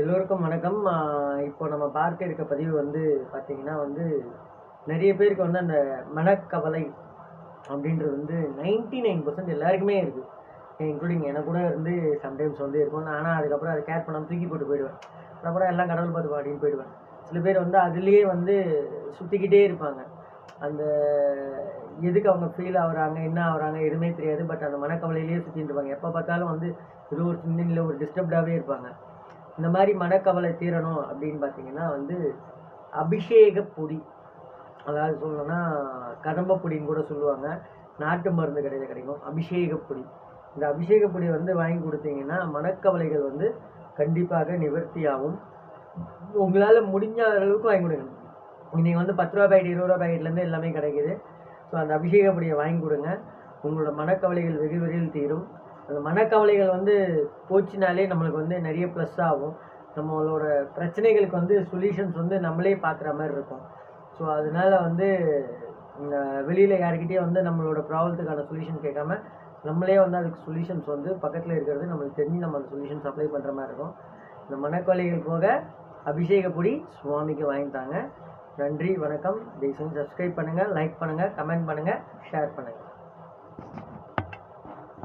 எல்லோருக்கும் வணக்கம். இப்போ நம்ம பார்க்க இருக்க பதிவு வந்து பார்த்திங்கன்னா வந்து நிறைய பேருக்கு வந்து அந்த மனக்கவலை அப்படின்றது வந்து நைன்டி நைன் பர்சன்ட் எல்லாருக்குமே இருக்குது இன்க்ளூடிங் எனக்கு கூட இருந்து சம்டைம்ஸ் வந்து இருக்கும். ஆனால் அதுக்கப்புறம் அதை கேர் பண்ணாமல் தூக்கி போட்டு போயிடுவேன். அப்புறம் எல்லாம் கடவுள் பார்த்து அப்படின்னு போயிடுவேன். சில பேர் வந்து அதுலேயே வந்து சுற்றிக்கிட்டே இருப்பாங்க. அந்த எதுக்கு அவங்க ஃபீல் ஆகுறாங்க என்ன ஆகுறாங்க எதுவுமே தெரியாது. பட் அந்த மனக்கவலையிலேயே சுற்றிட்டு இருப்பாங்க. எப்போ பார்த்தாலும் வந்து ஏதோ ஒரு சிந்தனையில் ஒரு டிஸ்டர்ப்டாகவே இருப்பாங்க. இந்த மாதிரி மனக்கவலை தீரணும் அப்படின்னு பார்த்தீங்கன்னா வந்து அபிஷேக பொடி. அதாவது சொல்லணும்னா கடம்ப பொடின்னு கூட சொல்லுவாங்க. நாட்டு மருந்து கடையில் கிடைக்கும். அபிஷேக பொடி. இந்த அபிஷேக பொடி வந்து வாங்கி கொடுத்தீங்கன்னா மனக்கவலைகள் வந்து கண்டிப்பாக நிவர்த்தியாகும். உங்களால் முடிஞ்ச அளவுக்கு வாங்கி கொடுங்க. நீங்கள் வந்து பத்து ரூபா பேக்கெட் இருபது ரூபா பேக்கெட்லேருந்து எல்லாமே கிடைக்குது. ஸோ அந்த அபிஷேக பொடியை வாங்கி கொடுங்க. உங்களோட மனக்கவலைகள் வெகு விரைவில் தீரும். அந்த மனக்கவலைகள் வந்து போச்சுனாலே நம்மளுக்கு வந்து நிறைய ப்ளஸ் ஆகும். நம்மளோட பிரச்சனைகளுக்கு வந்து சொல்யூஷன்ஸ் வந்து நம்மளே பார்க்குற மாதிரி இருக்கும். ஸோ அதனால வந்து வெளியில் யாருக்கிட்டேயும் வந்து நம்மளோட ப்ராப்ளத்துக்கான சொல்யூஷன் கேட்காம நம்மளே வந்து அதுக்கு சொல்யூஷன்ஸ் வந்து பக்கத்தில் இருக்கிறது நம்மளுக்கு தெரிஞ்சு நம்ம அந்த சொல்யூஷன்ஸ் அப்ளை பண்ணுற மாதிரி இருக்கும். இந்த மனக்கவலைகள் போக அபிஷேக பொடி சுவாமிக்கு வாங்கிட்டாங்க நன்றி வணக்கம். தயவுசெய்து சப்ஸ்கிரைப் பண்ணுங்கள் லைக் பண்ணுங்கள் கமெண்ட் பண்ணுங்கள் ஷேர் பண்ணுங்கள்